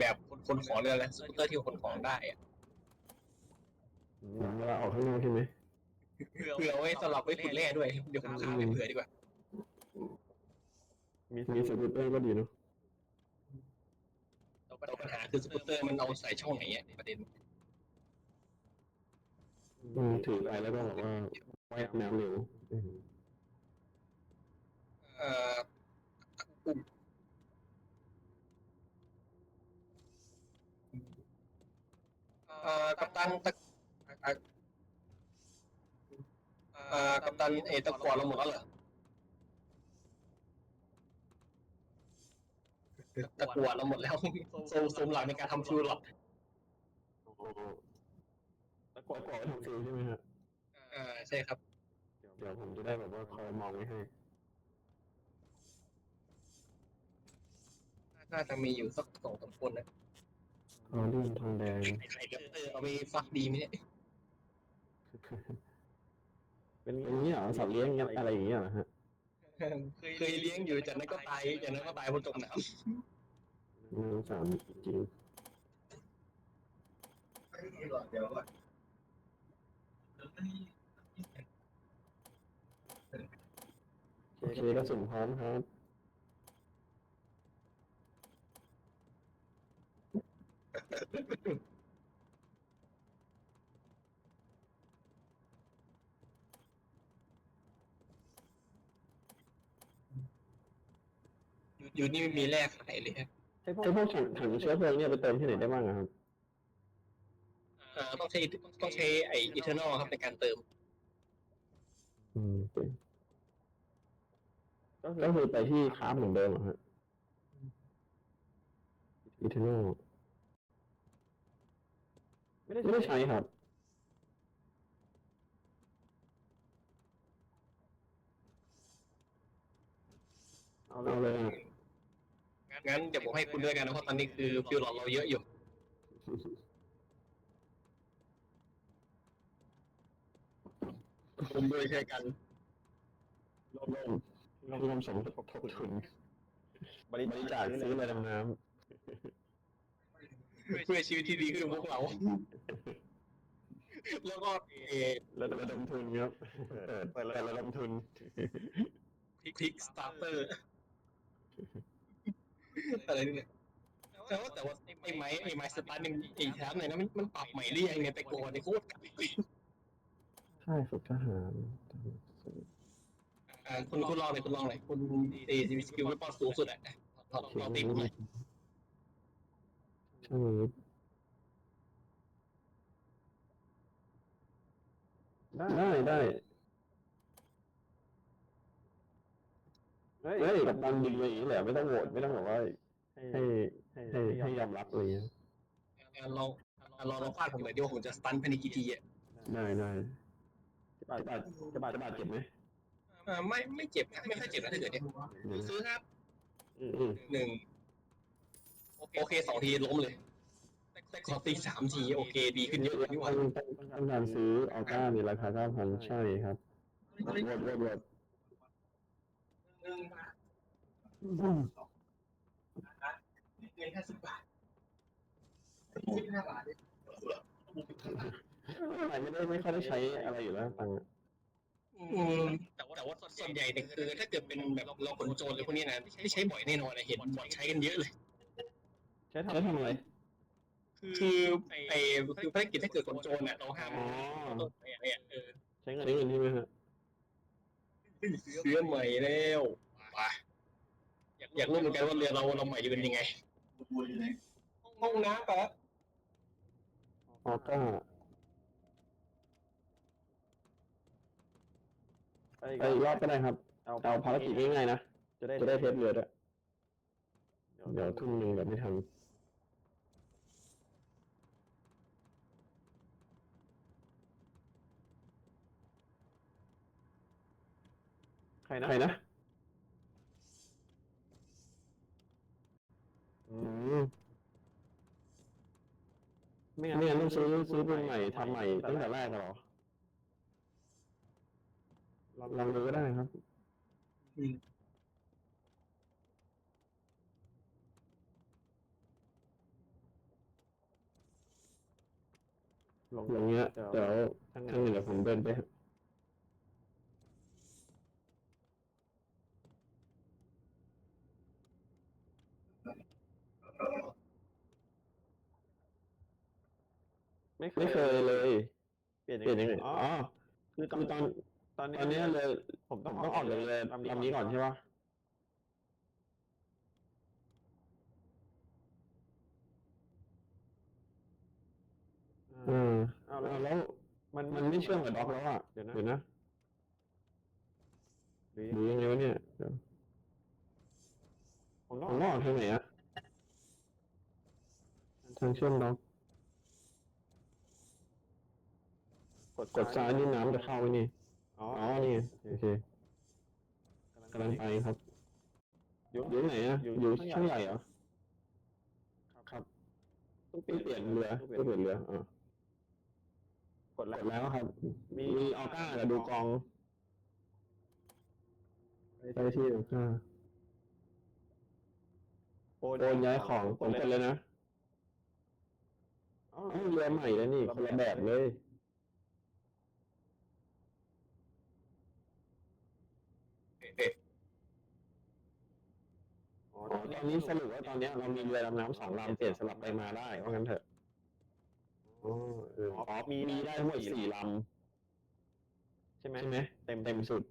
แบบคนของเรือและสกูตเตอร์ที่ขนของได้อะเวลาออกข้างนอกใช่ไหมเผื่อไว้สำหรับไว้ขุดแร่ด้วย เดี๋ยวผมค้าไปเผื่อดีกว่า มีมีสกูตเตอร์ก็ดีเนาะแต่ปัญหาคือสกูตเตอร์มันเอาใส่ช่องไหนอะประเด็นอืมถือไปแล้วก็บอกว่าว่ายน้ำเร็วอืมเอ่อ เอ่อกัปตันตะเอ่อเอ่อกัปตันเอตะกวอเราหมดแล้วเหรอตะกวอเราหมดแล้วโซมโซมหลักในการทำฟิวหรอกโอ้โหแล้วกว่าก่อนทำฟิลใช่ไหมฮะอ่าใช่ครับ เดี๋ยวผมจะได้แบบว่าคอยมองไว้ให้น่าจะมีอยู่สักสองสามคนนะ คอลื่นทองแดงไข่เดอร์เอาไปฟักดีไหมเนี่ยเป็นอย่างนี้เหรอสัตว์เลี้ยงอะไรอย่างเงี้ยเหรอฮะเคยเลี้ยงอยู่จากนั้นก็ตายจากนั้นก็ตายบนจมน้น่าสงสารจริงำเดี๋ยวโอเคกระสุนพร้อมครับ อยู่นี่ไม่มีแร่ขายเลยครับไอ้พวกถังถังเชื้อเพลิงเนี่ยไปเติมที่ไหนได้บ้างอะครับอ่าต้องใช้ต้องใช้ไอ้อีเทอร์นอลครับในการเติม อืมก็คือไปที่คราฟเหมือนเดิมเหรอฮะอีเทอร์นไม่ได้ไม่ได้ใช้ครับ เอาเลยเอาเลยอะ งั้นเดี๋ยวผมให้คุณด้วยกันนะเพราะตอนนี้คือฟิวหลอดเราเยอะอยู่ ผมด้วยใช้กันรวมรวมรวมรวมสมทบทุนบริจาคซื้อเรือดำน้เพื่อชีวิตที่ดีขึ้นของพวกเรา แล้วก็เอำระดมระดมทุนครับเปิดเปิดระดมทุน คลิกสตาร์เตอร์ อะไรเนี่ยแต่ว่าแต่ว่าไอ้ไม้ไอ้ไม้สตาร์ทหนึ่งไอ้แทบไหนนะมันมันปรับใหม่หรือยังเนี่ยแต่ก่อนในโคตรเก่าใช่ฝึกทหารอ่าคุณคุณลองเลยคุณลองเลยคุณเอมีสกิลไม่ป้องสูงสุดอะเราเราตีผมเลยช่างอาวุธได้ได้ เฮ้ยกับตันยิงไปอย่างนี้แหละไม่ต้องโหวตไม่ต้องบอกว่าให้ให้ให้ให้ยอมรับเลยอ่าลองอ่าลองลองฟาดผมหน่อยดิว่าผมจะสตันภายในกี่ทีอะได้ได้จะบาดจะบาดจะบาดจะบาดเจ็บไหมอ่าไม่ไม่เจ็บนะไม่ค่อยเจ็บนะถ้าเกิดเนี่ยซื้อครับอืมอืมหนึ่งโอเคสองทีล้มเลยแต่ขอตีสามทีโอเค ดีขึ้นเยอะเลยนี่หว่าต้องต้องการซื้อออก้าในราคาเก้าพันใช่ครับโหวตโหวตโห วตหนึ่งอืมเงินห้าสิบบาทสิบห้าบาทไม่ได้ไม่ค่อยได้ใช้อะไรอยู่แล้วตังค์อะอืมแต่ว่าแต่ว่าส่วนใหญ่เนี่ยคือถ้าเกิดเป็นแบบเราขนโจรหรือพวกนี้นะไม่ใช้บ่อยแน่นอนนะเห็นบ่อยใช้กันเยอะเลย ใช้ทำใช้ทำอะไรคือไอ้คือภารกิจถ้าเกิดขนโจรเนี่ยเราห้ามอ๋อต้องไปอะไรอะเออใช้เงินใช้เงินใช่ไหมฮะเสื้อใหม่แล้ว ไปอยากรู้เหมือนกันว่าเรือเราเราใหม่จะเป็นยังไงห้องน้ำแป๊บออก้าไปอีกรอบก็ได้ครับเอาภารกิจง่ายๆนะ จะได้จะได้เทสเรือด้วยเดี๋ยวทุ่มหนึ่งแบบไม่ทันใครนะใครนะ ไม่งั้นไม่งั้นต้องซื้อซื้อปรุงใหม่ทำใหม่ตั้งแต่แรกเหรอลองลองดูก็ได้ครับ ลงอย่างเงี้ยเดี๋ยวข้างหนึ่งเดี๋ยวผมเดินไป ไม่เคไม่ยเคยเลย เปลี่ยนเปลี่ยนยังไงอ๋อ๋ออคือตคืออนตอนตอนตอนเนี้ยเลย ผมผต้องมต้องออกจากเรือลำนี้ก่อนใช่ปะอ่าอืมเอาแล้แล้ววมันมันไม่เชื่อมกับด็อกแล้วอะเดี๋ยวนะเดี๋ยวนะหรือหรือยังไงวะเนี่ยเดี๋ยวผมต้ผองมต้องออกทางไหนอะทางเชื่อมด็อก กดกดซ้ายนี่น้ำจะเข้าไหมนี่ อ๋ออ๋อ นี่ไงโอเคกำลังไปครับ อยู่อยู่ไหนอะอยู่อยู่ช่ช่อองงใหใหญ่ญ่เหรอ ครับต้องเปลี่ยนเรือต้องเปลี่ยนเรืออ่ากดกแล้วดแล้วครับ มีมีออก้ากับดูกองไปที่ออก้าโอนโอนย้ายของผมกดเลยนะอ๋อเอ้าเรือใหม่แล้วนี่คนละแบบเลย อ๋อ อ๋อ ตอนนี้สรุปว่าตอนเนี้ยเรามีเรือดำน้ำสองลำเปลี่ยนสลับไปมาได้ว่างั้นเถอะอ๋อเอออ๋อมีมีได้ทั้งหมดสี่ลใช่ไหมำใช่ไหมเต็มเต็มสุด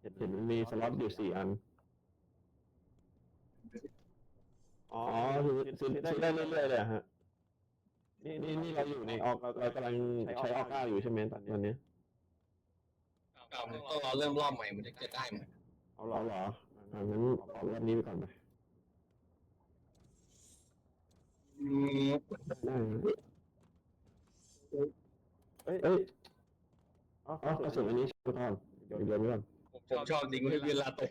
เห็นมันมีสล็อตอยู่สี่อัน อ๋ออ๋อคือซื้อซื้อได้ซื้อได้เรื่อยๆเลยเหรอฮะ นี่นี่นี่เราอยู่ในออกเรากำลังใช้ออก้าอยู่ใช่ไหมตอนตอนนี้ต้องรอเริ่มรอบใหม่มันจะจะได้ไหมเอาเหรเราอเหรอ อ่างั้นออกรอบนี้ไปก่อนไปอืมได้นะเอ้ยเอ้ยอ๋ออ๋อกระสุนอันนี้ใช่ก่อนเดี๋ยวเดี๋ยวไว้ก่อนผมชอบจริงเวลาตก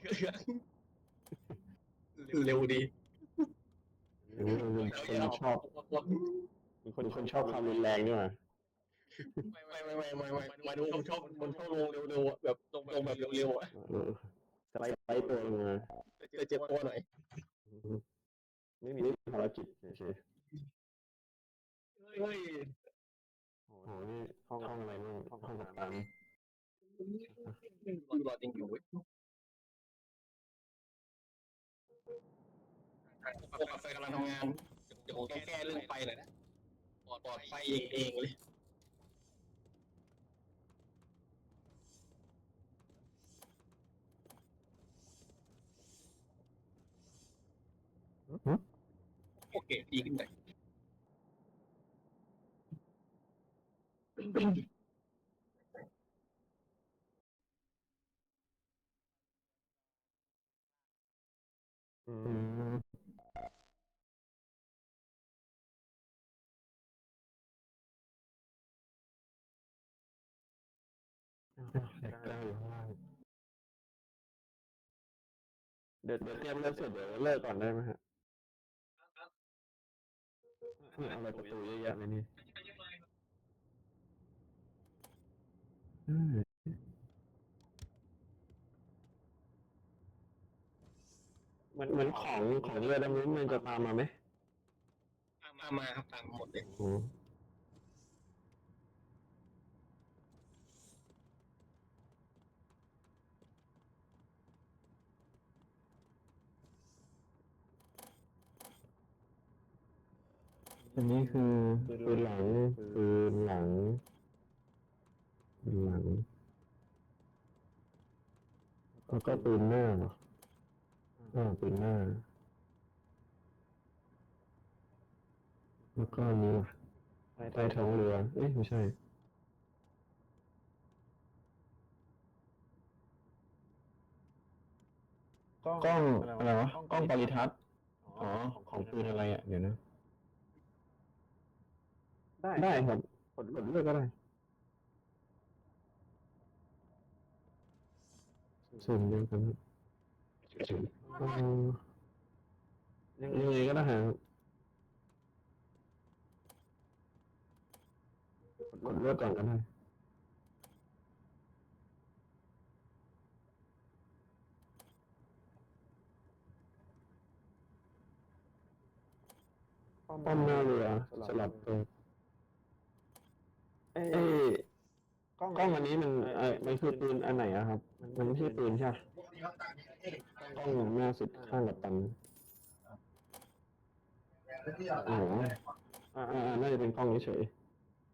เร็วดีอันนี้มันเป็นคนชอบมีคคนนคนชอบความรุนแรงด้วยไม่ไม่ไม่ไม่ไม่มาดูผมชอบคนชอบลงเร็วๆอะแบบลงแบบเร็วๆอะเออ สไลด์สไลด์ตัวลงมาจะเจ็บตัวหน่อย ไม่มีนี่ภารกิจเฉยเฮ้ยๆโอ้โหนี่ห้องห้องอะไรบ้างห้องห้องกัปตันรอจริงอยู่เว้ยพวกกาแฟกำลังทำงานเดี๋ยวผมต้องแก้เรื่องไฟหน่อยนะปลอดปลอดไฟเองเองเลย โอเคดีขึ้นหมมอยากได้อยู่ข้างล่างเดี๋ยวเดี๋ยวเตรียมเลิกเสร็จเดี๋ยวเลิกก่อนได้ไหมฮะ เนี่ยอะไรประตูเยอะแยะเลยนี่อืมเหมือนเหมือนของของเรือดำน้ำมันจะตามมาไหมตามมาครับตามหมดเลยโอ้ อันนี้คือปืนหลังปืนหลังปืนหลัง แล้วก็ปืนหน้าเหรออ่าปืนหน้า แล้วก็อันนี้ล่ะใต้ท้องเรือ เอ๊ะไม่ใช่กล้องกล้องอะไรวะกล้องปริทัศน์อ๋อ ของปืนอะไรอะ เดี๋ยวนะ ได้ได้ครับกดกดเลือกก็ได้สุ่มเดียวกันครับเอ่อยังยังไงก็ได้ครับกดเลือกก่อนก็ได้ป้อมป้อมหน้าเรือสลับตัว เอ้เอ้ยกล้องกล้องอันนี้มันเออมันคือปืนอันไหนอะครับ มันไม่ใช่ปืนใช่ปะกล้องหน้าสุดข้างกับตันโอ้โหอ่าอ่าน่าจะเป็นกล้องเฉย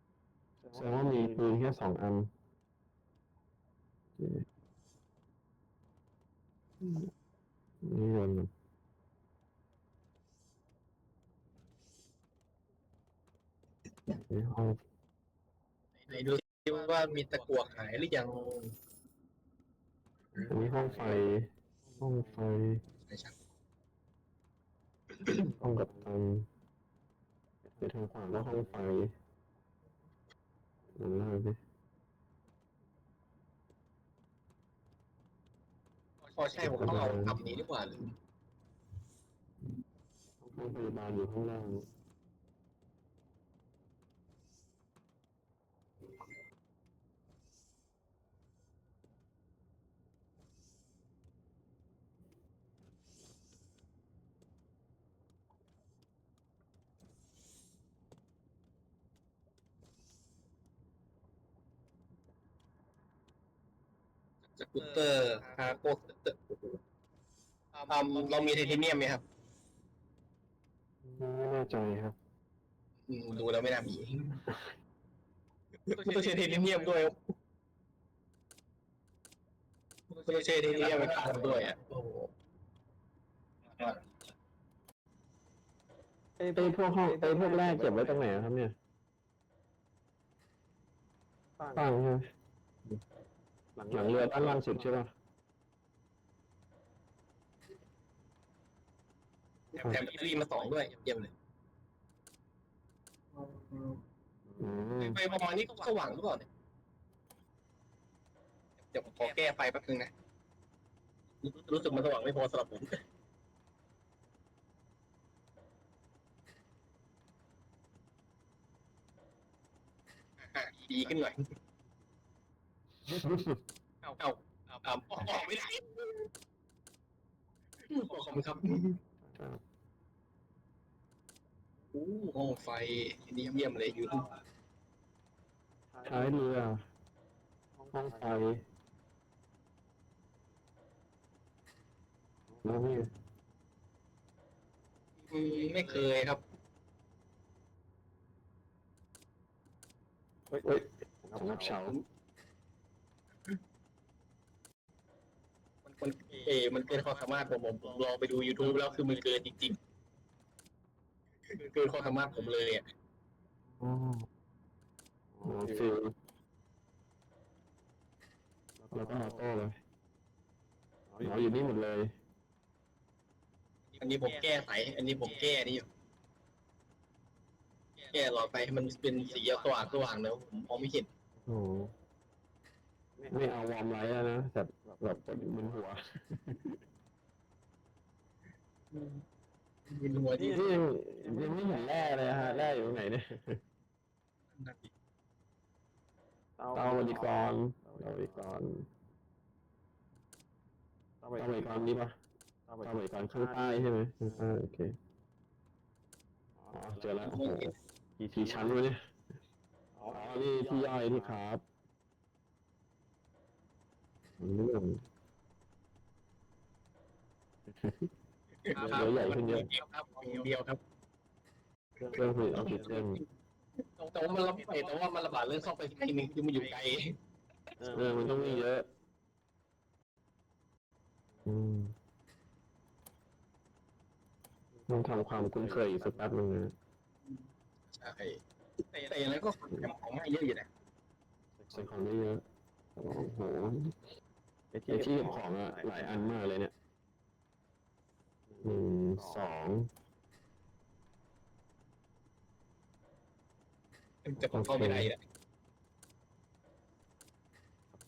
ๆแสดงว่ามีปืนแค่สองอันโอเคนี่โยนมันนี่ห้อง ไหนดูซิว่ามีตะกั่วหายหรือยังอันนี้ห้องไฟ ห้องไฟห้องกับตันไปทางขวาก็ห้องไฟนั่นเลยดิพอใช่ผมต้องเอาทำนี้ดีกว่าหรือห้องพยาบาลอยู่ข้างล่าง สกูตเตอร์คาร์โก้สกูตเตอร์โอ้โหทำเรามีไทเทเนียมไหมครับ ไม่แน่ใจครับ อืมดูแล้วไม่น่ามีต้องใช้ไทเทเนียมด้วยต้องใช้ไทเทเนียมไปทำด้วยอะโอ้โหไอ้ไอ้พวกห้องไอ้พวกแรกเก็บไว้ตรงไหนอะครับเนี่ยตั้งตั้งใช่ไหม หลังหลังเรือด้านล่างสุดใช่ป่ะแถมแบตเตอรี่มาสองด้วยเยี่ยมเลยอืมไฟประมาณนี้ก็สว่างหรือเปล่าเนี่ยเดี๋ยวผมขอแก้ไฟแป๊บนึงนะรู้รู้สึกมันสว่างไม่พอสำหรับผมอะดีขึ้นหน่อย เอาเอาเอาเอาออกออกไม่ได้ขอบคุณครับครับโอ้ห้องไฟนี่เยี่ยมเลยอยู่ที่ท้ายเรือห้องไฟแล้วนี่อืมไม่เคยครับเฮ้ยสำนักเฉา มันมันเออมันเกินความสามารถผมผมผมลองไปดู YouTube แล้วคือมันเกินจริงๆคือเกินความสามารถผมเลยอะอ๋ออ๋อฟิลแล้วก็ออโต้เลยอ๋ออยู่นี่หมดเลย อันนี้ผมแก้ไขอันนี้ผมแก้นี่อยู่แก้หลอดไฟให้มันเป็นสีสว่างสว่างๆแล้วผมมองไม่เห็นโอ้โห ไม่เอาวอร์มไลท์แล้วนะแต่แบบกดอยู่บนหัวมีหัวที่นี่ยังยังไม่เห็นแร่เลยฮะแร่อยู่ตรงไหนเนี่ยเตาบริกรเตาบริกรเตาเตาบริกรนี้ปะเตาเตาบริกรข้างใต้ใช่ไหมข้างใต้โอเคอ๋อเจอแล้วโอ้โหกี่กี่ชั้นวะเนี่ยอ๋อนี่ที่ย่อยที่ครับ เรื่องเดี๋ยวใหญ่ขึ้นเยอะเดียวครับเดียวครับเครื่องผลิตออกซิเจนแต่ว่ามันระบาดแต่ว่ามันระบาดเรื่องซ่อมไปที่หนึ่งคือมันอยู่ไกลเออมันต้องมีเยอะ อืมต้องทำความคุ้นเคยอีกสักแป๊บนึงนะใช่แต่อย่างนั้นก็ทำของง่ายเยอะอยู่นะใส่ของได้เยอะโอ้โห ไอ้ไอ้ที่ที่เก็บของอะหลายอันมากเลยเนี่ยหนึ่งสองจะผมเข้าไม่ได้อะ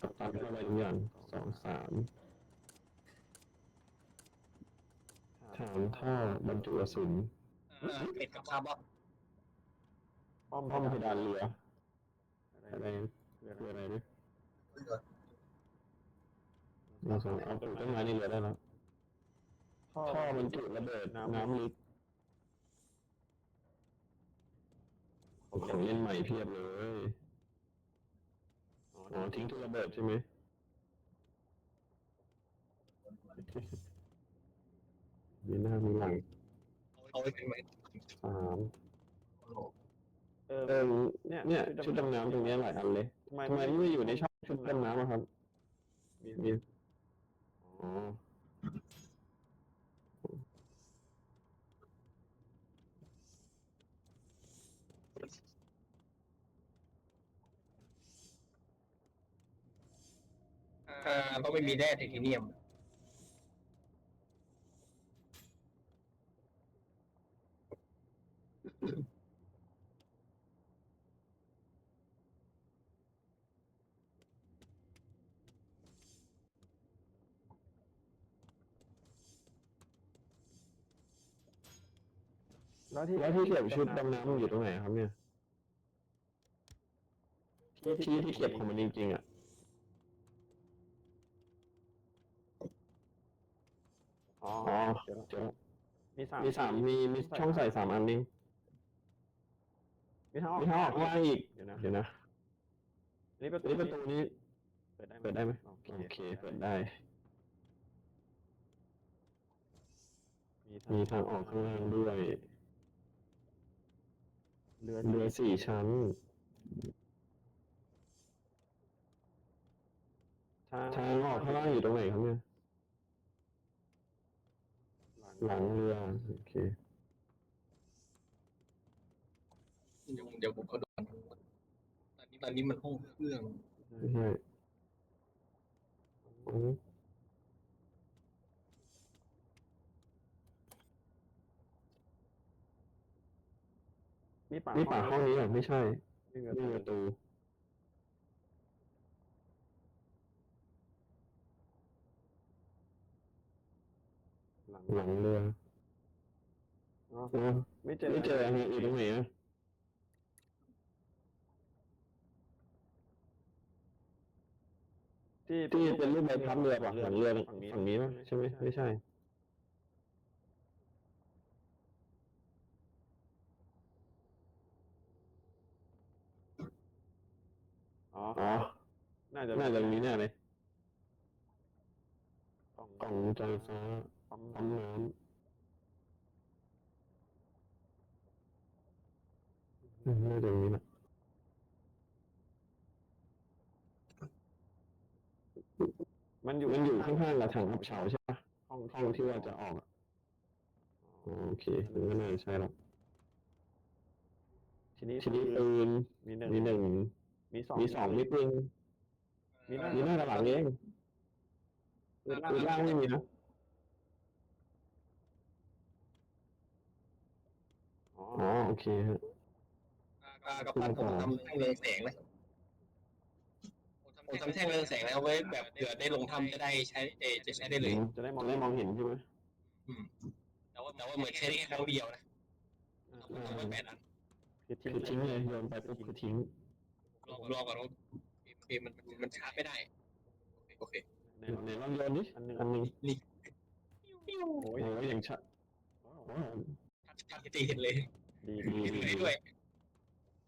ตัดตัดเข้าไปทุกอย่างสองสามฐานท่อบรรจุกระสุนเป็ดกับคาร์บอนป้อมป้อมเพดานเรืออะอะไรไรคืออะไรนะ หนึ่งสองเอาปลูกต้นไม้ในเรือได้แล้วท่อท่อบรรจุระเบิดน้ำน้ำลึกของเล่นใหม่เพียบเลยอ๋อทิ้งทุกระเบิดใช่ไหมมีหน้ามีหลังเอาไว้เป็นไหมสามเออเออเนี่ยเนี่ยชุดดำน้ำตรงเนี้ยหลายอันเลยทำไมทำไมไม่อยู่ในช่องชุดดำน้ำอะครับมีมี อ๋ออ่าต้องไม่มีแร่ไทเทเนียม แล้วที่แล้วที่เก็บชุดดำน้ำมันอยู่ตรงไหนครับเนี่ยที่ที่ที่เก็บของมันจริงๆอะอ๋ออ๋อเดี๋ยวเจอแล้วมีสามมีสามมีมีช่องใส่สามอันนี้มีทางออกมีทางออกข้างล่างอีกเดี๋ยวนะเดี๋ยวนะอันนี้ประตูนี่ประตูนี้เปิดได้เปิดได้ไหมโอเคโอเคเปิดได้ มีมีทางออกข้างล่างด้วย เรือเรือสี่ชั้น ทางทางออกข้างล่างอยู่ตรงไหนครับเนี่ยหลังเรือ โอเค เดี๋ยวเดี๋ยวผมก็โดนตอนนี้ตอนนี้มันห้องเครื่องไม่ใช่ อ๋อมีปากนี่ป่ากห้องนี้เหรอไม่ใช่นี่ไงนี่ประตูหลังหลังเรืออ๋ออ๋อไม่เจอไม่เจออะไรอยู่ตรงไหนอะที่ที่เป็นรูปใบพัดเรือป่ะหลังเรือฝั่งนี้ป่ะใช่ไหมไม่ใช่ อ๋ออ๋อ น่าจะน่าจะตรงนี้แน่เลยกล่องกล่องวงจรไฟฟ้าปั๊มปั๊มน้ำอืมน่าจะตรงนี้แหละมันอยู่มันอยู่ข้างๆกับถังอับเฉาใช่ปะห้องห้องที่ว่าจะออกอะอ๋อโอเคมันก็น่าจะใช่แล้วทีนี้ทีนี้ปืนมีหนึ่งมีหนึ่ง มีสองมีสองมีปืนมีหน้ามีหน้ากับหลังเองปืนล่างปืนล่างไม่มีนะอ๋ออ๋อโอเคฮะอ่ากับตันผมทำแท่งเรืองแสงนะผมทำแท่งเรืองแสงแล้วไว้แบบเผื่อได้ลงถ้ำจะได้ใช้เออจะใช้ได้เลย จะได้มมอองงได้มองเห็นใช่ไหมแต่ว่าแต่ว่าเหมือนใช้ได้แค่ครั้งเดียวนะผมทำไว้แปดอันคือทิ้งคือทิ้งเลยโยนไปปุ๊บคือทิ้ง รอรอก่อนว่าโอเคมันมันชาร์จไม่ได้ โอเคในไหนลองโยนดิอันหนึ่งอันหนึงนี่โอ้โอ้ยยอย่างชัดว้าวชัดชัดตีเห็นเลยดีดีเห็นดีเลยด้วย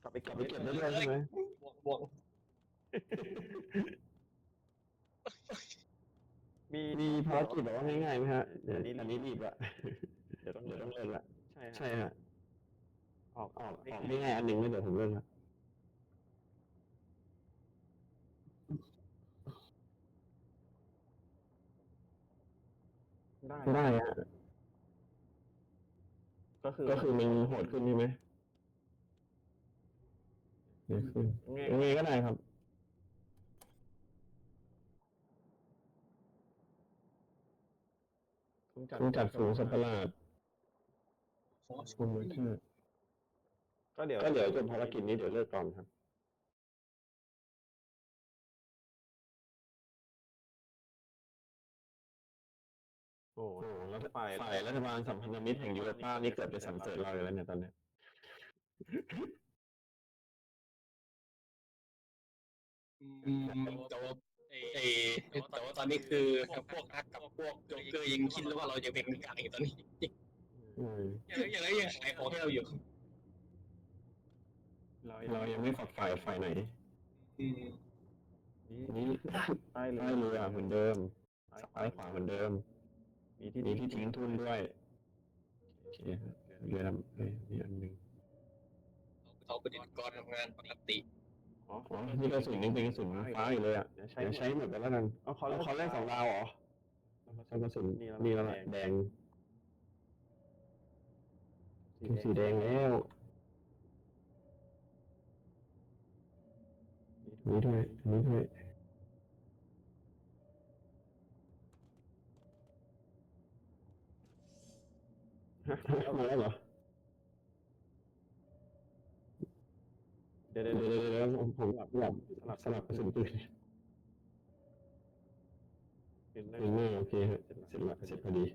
กลับไปกลับไปเก็บได้ด้วยใช่ไหมบวกบวกมีมีภารกิจแบบว่าง่ายๆไหมฮะเดี๋ยวอันนี้รีบอะเดี๋ยวต้องเดี๋ยวต้องเล่นละใช่ใช่ฮะออกออกออกง่ายๆอันหนึ่งแล้วเดี๋ยวผมเล่นละ ได้ได้ฮะก็คือก็คือมันโหดขึ้นใช่ไหมเดี๋ยวขึ้นง่ายยังไงก็ได้ครับต้องจัดฝูงสัตว์ประหลาดคุณมอนเตอร์ก็เดี๋ยวก็เดี๋ยวจบภารกิจนี้เดี๋ยวเลิกก่อนครับ โอ้โอ้โหแล้วฝ่ายฝ่ายรัฐบาลสัมพันธมิตรแห่งยูโรป้านี่เกิดไปสรรเสริญเราอยู่แล้วเนี่ยตอนเนี้ยอืมแต่ว่าเออแต่ว่าตอนนี้คือพวกนักกับพวกโจ๊กเกอร์ยังคิดแล้วว่าเราจะเป็นกลางอยู่ตอนนี้อืมยังยังยังขายของให้เราอยู่ เราเรายังไม่ฝักฝ่ายฝ่ายไหนอืมนี่นี่ใต้ใต้เรือเรือเหมือนเดิมซ้ายขวาเหมือนเดิม มีที่มีที่ทิ้งทุนด้วยโอเคเรือลำเอ้ยนี่อันหนึ่งเขาเป็นอุปกรณ์ทำงานปกติอ๋ออ๋อนี่กระสุนยังเป็นกระสุนฟ้าอยู่เลยอะเดี๋ยวใช้ใช้ใช้หมดไปแล้วกันเอาเขาเขาเขาแรกสองดาวเหรอใช้กระสุนนี่แล้วนี่แล้วล่ะแดงสีแดงแล้วนี่ด้วยนี่ด้วย มาแล้วเหรอ เดี๋ยวเดี๋เดี๋ยยววเดี๋ยวเดี๋ยวผมผมหลับหลับสลับสลับกระสุนปืนเดี๋ยวเออโอเคฮะเสร็จละเสร็จพอดี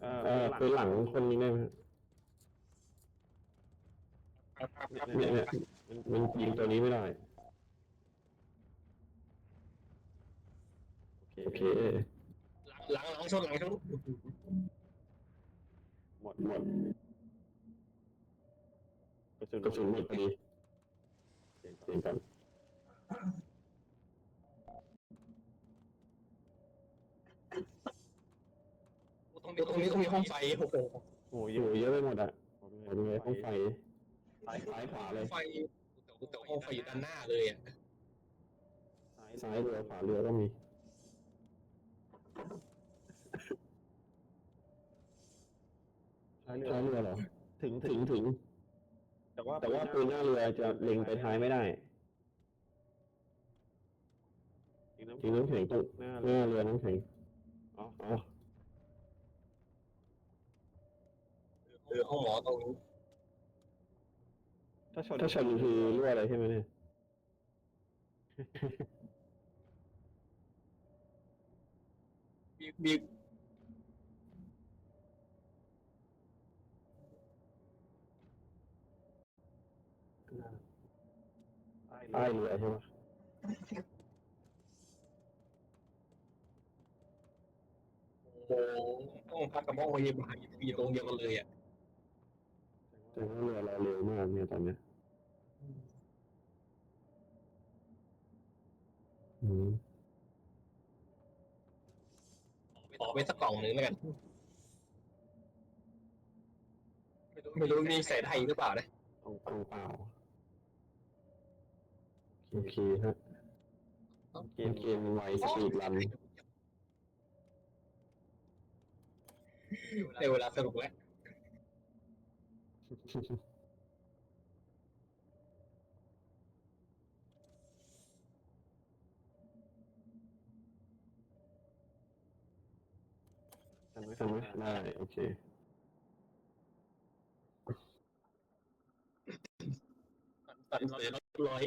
เอเอออปืนหลังคนนี้ได้ไหม เนี่ยเนี่ยมันยิงตัวนี้ไม่ได้โอเค หลังหลังชนหลังชนหมดหมดกระสุนกระสุนหมดพอดีเปลี่ยนกันตรงนี้ตรงนี้ต้องมีห้องไฟโอ้โหโอ้ยอยู่เยอะไปหมดอะขอขอดูเลยห้องไฟ ซ้ายซ้ายขวาเลย ไฟแต่ห้องไฟอยู่ด้านหน้าเลยอะซ้ายซ้ายเรือขวาเรือก็มีซ้ายเรือซ้ายเรือเหรอ ถึงถึถึงงถึง แต่ว่าแต่ว่าปืนหน้าเรือจะเล็งไปท้ายไม่ได้ถึงน้ำทิ้งน้ำแข็งตรงหน้าหเรือน้าเรือน้ำแข็งอ๋ออ๋อ เออห้องหมอตรงนี้ ถ้าชนถ้าชนคือรั่วอะไรใช่ไหมเนี่ย มีมีใต้เรือใช่ไหมโอ้ห้องพักกับห้องพยาบาลอยู่ตรงเดียวกันเลยอะแต่ว่าเรือเราเร็วมากเนี่ยตอนเนี้ยอืม ขอไปสักกล่องหนึ่งแล้วกัน ไม่รู้มีใส่ไทยหรือเปล่านะตรงตรงเปล่าโอเคฮะเกเกมมเกมไวสปีดรันในเวลาสนุกแล้ว ทันไหมใช่ไหมได้โอเคตัดเลยร้อย